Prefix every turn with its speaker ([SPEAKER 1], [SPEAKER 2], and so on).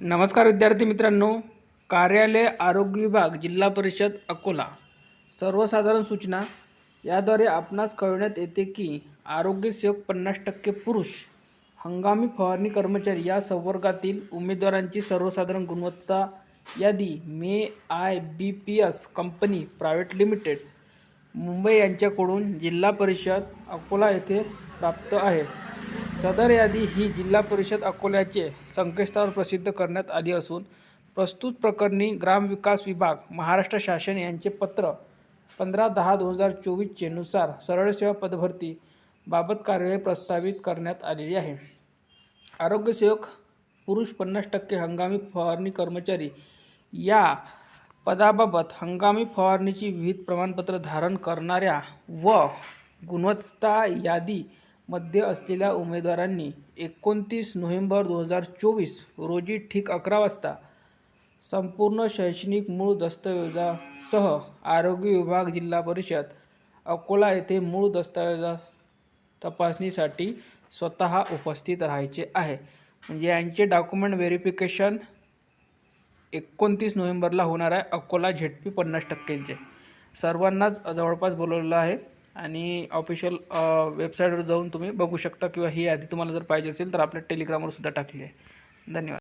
[SPEAKER 1] नमस्कार विद्यार्थी मित्रांनो. कार्यालय आरोग्य विभाग जिल्हा परिषद अकोला. सर्वसाधारण सूचना. याद्वारे आपणास कळवण्यात येते की आरोग्य सेवक पन्नास टक्के पुरुष हंगामी फवारणी कर्मचारी या संवर्गातील उमेदवारांची सर्वसाधारण गुणवत्ता यादी मे I B P S company private limited Mumbai यांच्याकडून जिल्हा परिषद अकोला येथे प्राप्त आहे. सदर यादी ही जिल्हा परिषद अकोल्याचे संकेतस्थळावर प्रसिद्ध करण्यात आली असून प्रस्तुत प्रकरणी ग्रामविकास विभाग महाराष्ट्र शासन यांचे पत्र पंधरा दहा दोन हजार चोवीसचे नुसार सरळ सेवा पदभरती बाबत कार्यवाही प्रस्तावित करण्यात आलेली आहे. आरोग्यसेवक पुरुष पन्नास टक्के हंगामी फवारणी कर्मचारी या पदाबाबत हंगामी फवारणीची विविध प्रमाणपत्र धारण करणाऱ्या व गुणवत्ता यादी मध्ये असलेल्या उमेदवारांनी एकोणतीस नोव्हेंबर दोन हजार चोवीस रोजी ठीक अकरा वाजता संपूर्ण शैक्षणिक मूळ दस्तऐवजासह आरोग्य विभाग जिल्हा परिषद अकोला येथे मूळ दस्तऐवजा तपासणीसाठी स्वतः उपस्थित राहायचे आहे. म्हणजे यांचे डॉक्युमेंट व्हेरिफिकेशन एकोणतीस नोव्हेंबरला होणार आहे अकोला झेडपी पन्नास टक्क्यांचे. सर्वांनाच जवळपास बोलवलेलं आहे. आणि ऑफिशियल वेबसाईटवर जाऊन तुम्ही बघू शकता किंवा ही यादी तुम्हाला जर पाहिजे असेल तर आपल्या टेलिग्रामवर सुद्धा टाकली आहे. धन्यवाद.